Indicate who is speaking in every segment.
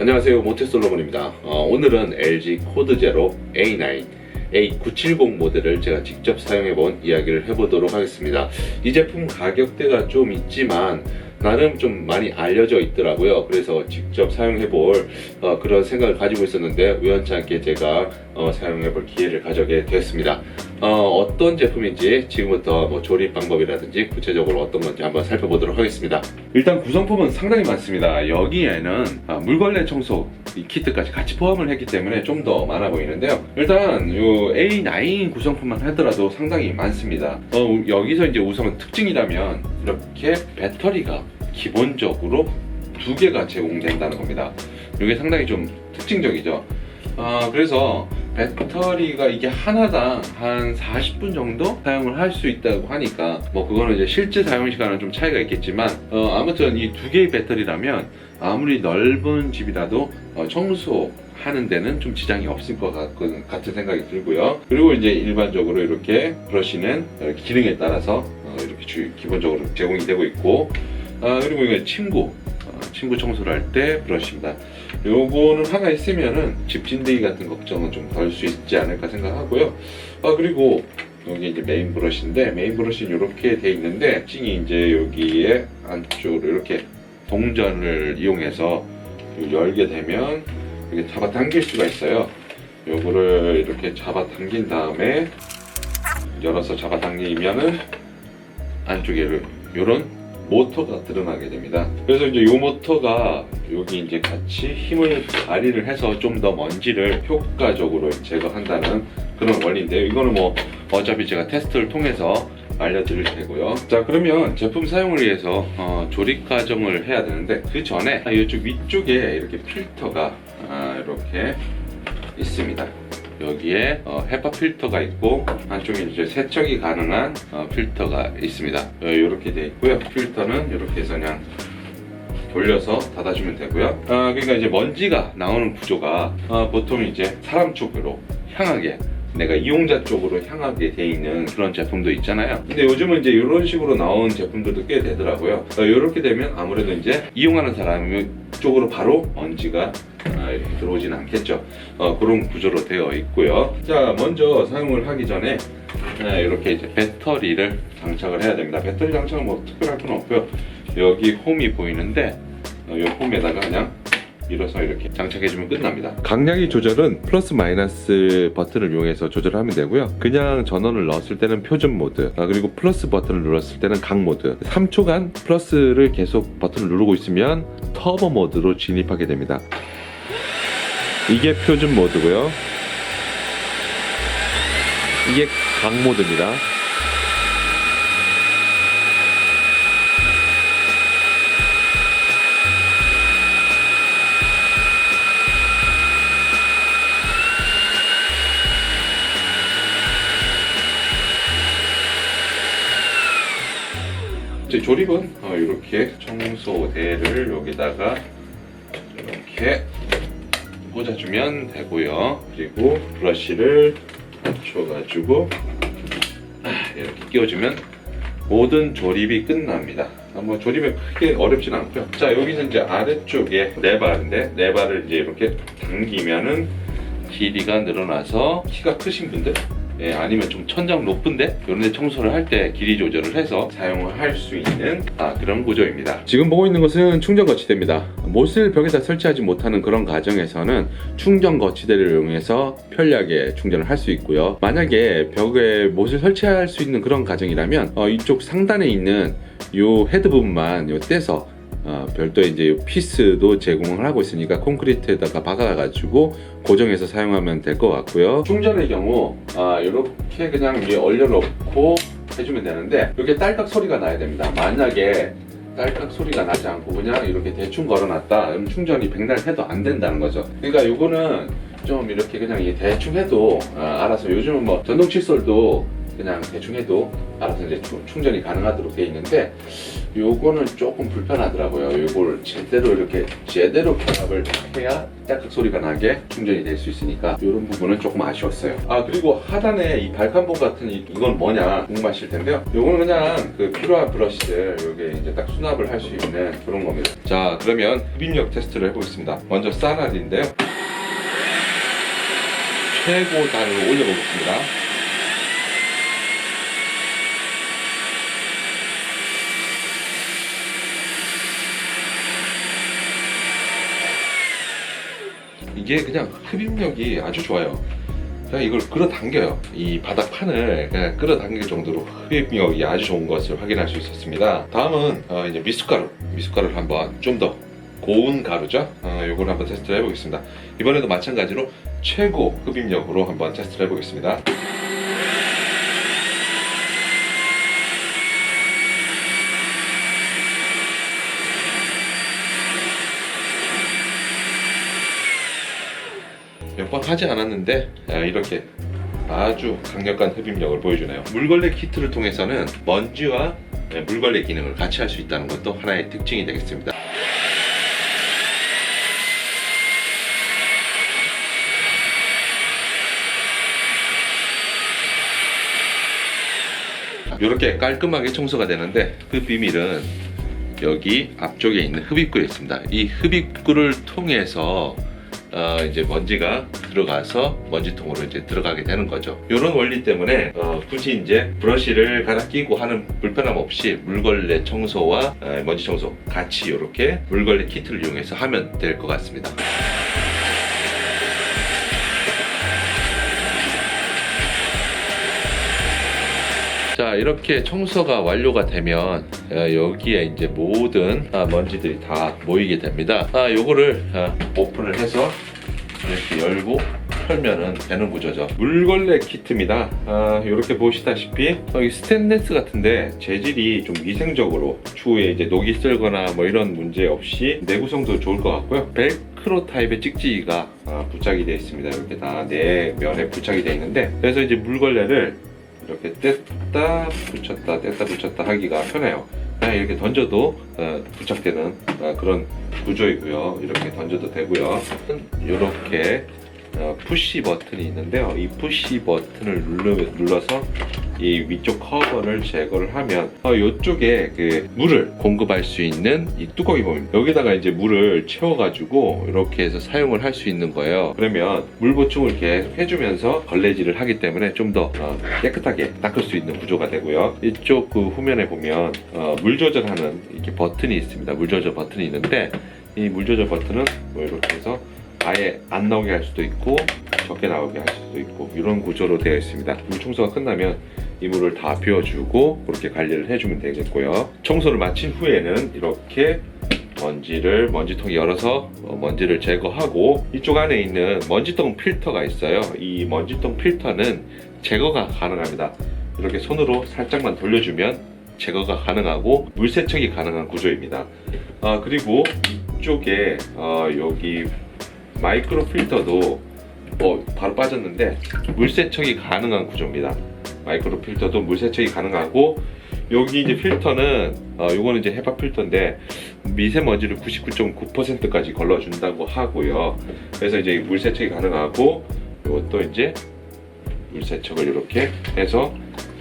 Speaker 1: 안녕하세요. 모태솔로몬입니다. 어, 오늘은 LG 코드 제로 A9 A970 모델을 제가 직접 사용해 본 이야기를 해보도록 하겠습니다. 이 제품 가격대가 좀 있지만 나름 좀 많이 알려져 있더라고요 그래서 직접 사용해볼 어, 그런 생각을 가지고 있었는데 우연치 않게 제가 어, 사용해볼 기회를 가져게 되었습니다 어, 떤 제품인지 지금부터 뭐 조립 방법이라든지 구체적으로 어떤 건지 한번 살펴보도록 하겠습니다 일단 구성품은 상당히 많습니다 여기에는 아, 물걸레 청소 이 키트까지 같이 포함을 했기 때문에 좀 더 많아 보이는데요. 일단 요 A9 구성품만 하더라도 상당히 많습니다. 어, 여기서 이제 우선 특징이라면 이렇게 배터리가 기본적으로 두 개가 제공된다는 겁니다. 이게 상당히 좀 특징적이죠. 아, 그래서 배터리가 이게 하나당 한 40분 정도 사용을 할 수 있다고 하니까 뭐 그거는 이제 실제 사용 시간은 좀 차이가 있겠지만 어, 아무튼 이 두 개의 배터리라면 아무리 넓은 집이라도 어, 청소 하는 데는 좀 지장이 없을 것 같, 같은 생각이 들고요. 그리고 이제 일반적으로 이렇게 브러쉬는 기능에 따라서 어, 이렇게 주- 기본적으로 제공이 되고 있고 아, 그리고 이거 침구 어, 침구 청소를 할 때 브러쉬입니다. 요거는 하나 있으면은 집진드기 같은 걱정은 좀 덜 수 있지 않을까 생각하고요. 아 그리고 여기 이제 메인 브러쉬인데 메인 브러쉬는 이렇게 돼 있는데 찡이 이제 여기에 안쪽으로 이렇게 동전을 이용해서 열게 되면 이렇게 잡아 당길 수가 있어요. 요거를 이렇게 잡아 당긴 다음에 열어서 잡아 당기면은 안쪽에 이런 모터가 드러나게 됩니다. 그래서 이제 이 모터가 여기 이제 같이 힘을 발휘를 해서 좀 더 먼지를 효과적으로 제거한다는 그런 원리인데요. 이거는 뭐 어차피 제가 테스트를 통해서 알려드릴 테고요. 자 그러면 제품 사용을 위해서 어, 조립 과정을 해야 되는데 그 전에 아, 이쪽 위쪽에 이렇게 필터가 아, 이렇게 있습니다. 여기에 어, 헤파 필터가 있고 안쪽에 이제 세척이 가능한 어, 필터가 있습니다. 이렇게 되어 있고요. 필터는 이렇게 해서 그냥 돌려서 닫아주면 되고요. 아, 그러니까 이제 먼지가 나오는 구조가 아, 보통 이제 사람 쪽으로 향하게 내가 이용자 쪽으로 향하게 돼 있는 그런 제품도 있잖아요. 근데 요즘은 이제 이런 식으로 나온 제품들도 꽤 되더라고요. 이렇게 되면 아무래도 이제 이용하는 사람 쪽으로 바로 먼지가 아, 이렇게 들어오지는 않겠죠. 어, 그런 구조로 되어 있고요. 자, 먼저 사용을 하기 전에 아, 이렇게 이제 배터리를 장착을 해야 됩니다. 배터리 장착은 뭐 특별할 건 없고요. 여기 홈이 보이는데 어, 이 홈에다가 그냥 밀어서 이렇게 장착해주면 끝납니다. 강약의 조절은 플러스 마이너스 버튼을 이용해서 조절하면 되고요. 그냥 전원을 넣었을 때는 표준 모드, 아, 그리고 플러스 버튼을 눌렀을 때는 각 모드. 3초간 플러스를 계속 버튼을 누르고 있으면 터보 모드로 진입하게 됩니다. 이게 표준 모드고요. 이게 각 모드입니다. 조립은 어, 이렇게 청소대를 여기다가 이렇게 꽂아주면 되고요. 그리고 브러쉬를 맞춰가지고 아, 이렇게 끼워주면 모든 조립이 끝납니다. 아, 뭐 조립이 크게 어렵진 않고요. 자 여기서 이제 아래쪽에 레바인데 레바를 이제 이렇게 당기면은 길이가 늘어나서 키가 크신 분들 예, 아니면 좀 천장 높은데 이런 데 청소를 할 때 길이 조절을 해서 사용을 할 수 있는 아, 그런 구조입니다. 지금 보고 있는 것은 충전 거치대입니다. 못을 벽에다 설치하지 못하는 그런 가정에서는 충전 거치대를 이용해서 편리하게 충전을 할 수 있고요. 만약에 벽에 못을 설치할 수 있는 그런 가정이라면 어, 이쪽 상단에 있는 이 헤드 부분만 요 떼서 어, 별도의 이제 피스도 제공을 하고 있으니까 콘크리트에다가 박아가지고 고정해서 사용하면 될 것 같고요. 충전의 경우 아, 이렇게 그냥 위에 얼려놓고 해주면 되는데 이렇게 딸깍 소리가 나야 됩니다. 만약에 딸깍 소리가 나지 않고 그냥 이렇게 대충 걸어놨다 그럼 충전이 백날 해도 안 된다는 거죠. 그러니까 이거는 좀 이렇게 그냥 이 대충 해도 아, 알아서 요즘은 뭐 전동 칫솔도 그냥 대충 해도 알아서 이제 충- 충전이 가능하도록 되어 있는데 요거는 조금 불편하더라고요. 요걸 제대로 이렇게 제대로 결합을 해야 딱딱 소리가 나게 충전이 될 수 있으니까 이런 부분은 조금 아쉬웠어요. 아 그리고 하단에 이 발칸봉 같은 이, 이건 뭐냐 궁금하실 텐데요. 요거는 그냥 그 필요한 브러쉬들 요게 이제 딱 수납을 할 수 있는 그런 겁니다. 자 그러면 흡입력 테스트를 해보겠습니다. 먼저 사날인데요. 최고 단을 올려보겠습니다. 이게 그냥 흡입력이 아주 좋아요. 그냥 이걸 끌어당겨요. 이 바닥판을 그냥 끌어당길 정도로 흡입력이 아주 좋은 것을 확인할 수 있었습니다. 다음은 어, 이제 미숫가루. 미숫가루를 한번 좀 더 고운 가루죠. 어, 요걸 한번 테스트를 해보겠습니다. 이번에도 마찬가지로 최고 흡입력으로 한번 테스트를 해보겠습니다. 몇 번 하지 않았는데 아, 이렇게 아주 강력한 흡입력을 보여주네요. 물걸레 키트를 통해서는 먼지와 네, 물걸레 기능을 같이 할 수 있다는 것도 하나의 특징이 되겠습니다. 이렇게 깔끔하게 청소가 되는데 그 비밀은 여기 앞쪽에 있는 흡입구에 있습니다. 이 흡입구를 통해서 어, 이제 먼지가 들어가서 먼지통으로 이제 들어가게 되는 거죠. 이런 원리 때문에 어, 굳이 이제 브러쉬를 갈아 끼고 하는 불편함 없이 물걸레 청소와 어, 먼지 청소 같이 이렇게 물걸레 키트를 이용해서 하면 될 것 같습니다. 자 이렇게 청소가 완료가 되면 어, 여기에 이제 모든 아, 먼지들이 다 모이게 됩니다. 아 요거를 아, 오픈을 해서 이렇게 열고 털면은 되는 구조죠. 물걸레 키트입니다. 아, 이렇게 보시다시피 어, 이 스테인레스 같은데 재질이 좀 위생적으로 추후에 이제 녹이 쓸거나 뭐 이런 문제 없이 내구성도 좋을 것 같고요. 벨크로 타입의 찍찍이가 아, 부착이 되어 있습니다. 이렇게 다 네 면에 부착이 되어 있는데 그래서 이제 물걸레를 이렇게 뗐다 붙였다 뗐다 붙였다 하기가 편해요. 그냥 이렇게 던져도 어, 부착되는 어, 그런 구조이고요. 이렇게 던져도 되고요. 이렇게 어, 푸시 버튼이 있는데요. 이 푸시 버튼을 눌러, 눌러 서 이 위쪽 커버를 제거를 하면 어, 이쪽에 그 물을 공급할 수 있는 이 뚜껑이 보입니다. 여기다가 이제 물을 채워가지고 이렇게 해서 사용을 할 수 있는 거예요. 그러면 물 보충을 계속 해주면서 걸레질을 하기 때문에 좀더 깨끗하게 닦을 수 있는 구조가 되고요. 이쪽 그 후면에 보면 어, 물 조절하는 이렇게 버튼이 있습니다. 물 조절 버튼이 있는데 이 물 조절 버튼은 뭐 이렇게 해서 아예 안 나오게 할 수도 있고 적게 나오게 할 수도 있고 이런 구조로 되어 있습니다. 물 청소가 끝나면 이 물을 다 비워주고 그렇게 관리를 해주면 되겠고요. 청소를 마친 후에는 이렇게 먼지를 먼지통 열어서 어, 먼지를 제거하고 이쪽 안에 있는 먼지통 필터가 있어요. 이 먼지통 필터는 제거가 가능합니다. 이렇게 손으로 살짝만 돌려주면 제거가 가능하고 물 세척이 가능한 구조입니다. 아 그리고 이쪽에 어, 여기 마이크로 필터도 어, 바로 빠졌는데 물 세척이 가능한 구조입니다. 마이크로 필터도 물 세척이 가능하고 여기 이제 필터는 어, 요거는 이제 헤파 필터인데 미세먼지를 99.9%까지 걸러준다고 하고요. 그래서 이제 물 세척이 가능하고 이것도 이제 물 세척을 이렇게 해서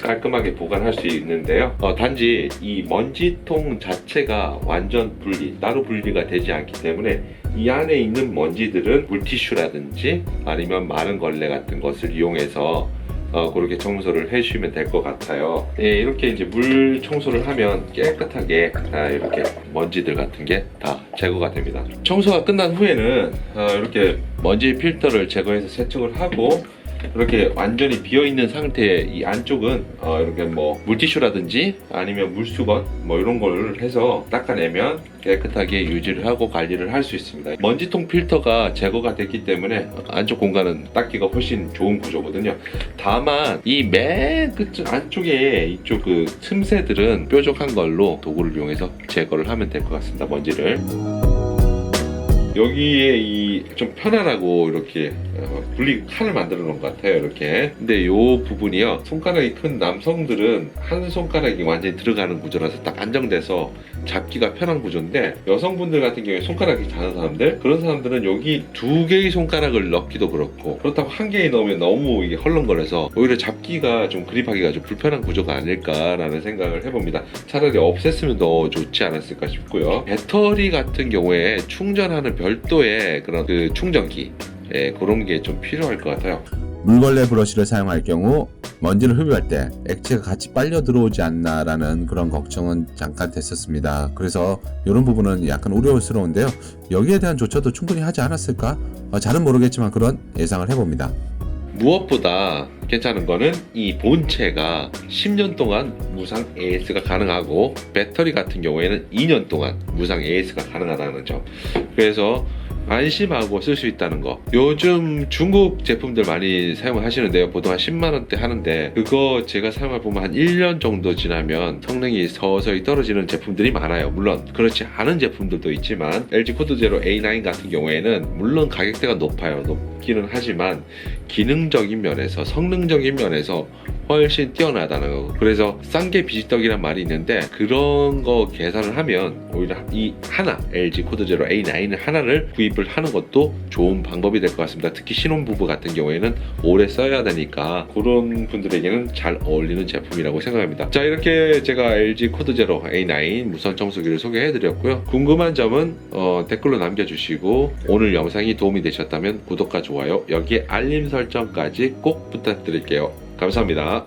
Speaker 1: 깔끔하게 보관할 수 있는데요. 어, 단지 이 먼지통 자체가 완전 분리, 따로 분리가 되지 않기 때문에 이 안에 있는 먼지들은 물티슈라든지 아니면 마른 걸레 같은 것을 이용해서 어, 그렇게 청소를 해주시면 될 것 같아요. 예, 이렇게 이제 물 청소를 하면 깨끗하게 아, 이렇게 먼지들 같은 게 다 제거가 됩니다. 청소가 끝난 후에는 어, 이렇게 먼지 필터를 제거해서 세척을 하고 이렇게 완전히 비어 있는 상태의 이 안쪽은 어, 이렇게 뭐 물티슈라든지 아니면 물수건 뭐 이런 걸 해서 닦아내면 깨끗하게 유지를 하고 관리를 할 수 있습니다. 먼지통 필터가 제거가 됐기 때문에 안쪽 공간은 닦기가 훨씬 좋은 구조거든요. 다만 이 맨 끝 안쪽에 이쪽 그 틈새들은 뾰족한 걸로 도구를 이용해서 제거를 하면 될 것 같습니다. 먼지를. 여기에 이 좀 편안하고 이렇게 어, 분리 칸을 만들어 놓은 것 같아요 이렇게. 근데 요 부분이요 손가락이 큰 남성들은 한 손가락이 완전히 들어가는 구조라서 딱 안정돼서 잡기가 편한 구조인데 여성분들 같은 경우에 손가락이 작은 사람들 그런 사람들은 여기 두 개의 손가락을 넣기도 그렇고 그렇다고 한 개에 넣으면 너무 이게 헐렁거려서 오히려 잡기가 좀 그립하기가 좀 불편한 구조가 아닐까라는 생각을 해봅니다. 차라리 없앴으면 더 좋지 않았을까 싶고요. 배터리 같은 경우에 충전하는 별도의 그런 그 충전기 예, 그런 게 좀 필요할 것 같아요
Speaker 2: 물걸레 브러쉬를 사용할 경우 먼지를 흡입할 때 액체가 같이 빨려 들어오지 않나라는 그런 걱정은 잠깐 됐었습니다. 그래서 이런 부분은 약간 우려스러운데요. 여기에 대한 조처도 충분히 하지 않았을까? 어, 잘은 모르겠지만 그런 예상을 해봅니다.
Speaker 1: 무엇보다 괜찮은 거는 이 본체가 10년 동안 무상 AS가 가능하고 배터리 같은 경우에는 2년 동안 무상 AS가 가능하다는 점. 그래서 안심하고 쓸 수 있다는 거. 요즘 중국 제품들 많이 사용을 하시는데요. 보통 한 10만 원대 하는데 그거 제가 사용해 보면 한 1년 정도 지나면 성능이 서서히 떨어지는 제품들이 많아요. 물론 그렇지 않은 제품들도 있지만 LG 코드 제로 A9 같은 경우에는 물론 가격대가 높아요. 높기는 하지만 기능적인 면에서 성능적인 면에서 훨씬 뛰어나다는 거. 그래서 싼 게 비지떡이란 말이 있는데 그런 거 계산을 하면 오히려 이 하나 LG 코드 제로 A9 하나를 구입을 하는 것도 좋은 방법이 될 것 같습니다. 특히 신혼부부 같은 경우에는 오래 써야 되니까 그런 분들에게는 잘 어울리는 제품이라고 생각합니다. 자 이렇게 제가 LG 코드 제로 A9 무선 청소기를 소개해 드렸고요. 궁금한 점은 어, 댓글로 남겨주시고 오늘 영상이 도움이 되셨다면 구독과 좋아요 여기에 알림 설정까지 꼭 부탁드릴게요. 감사합니다.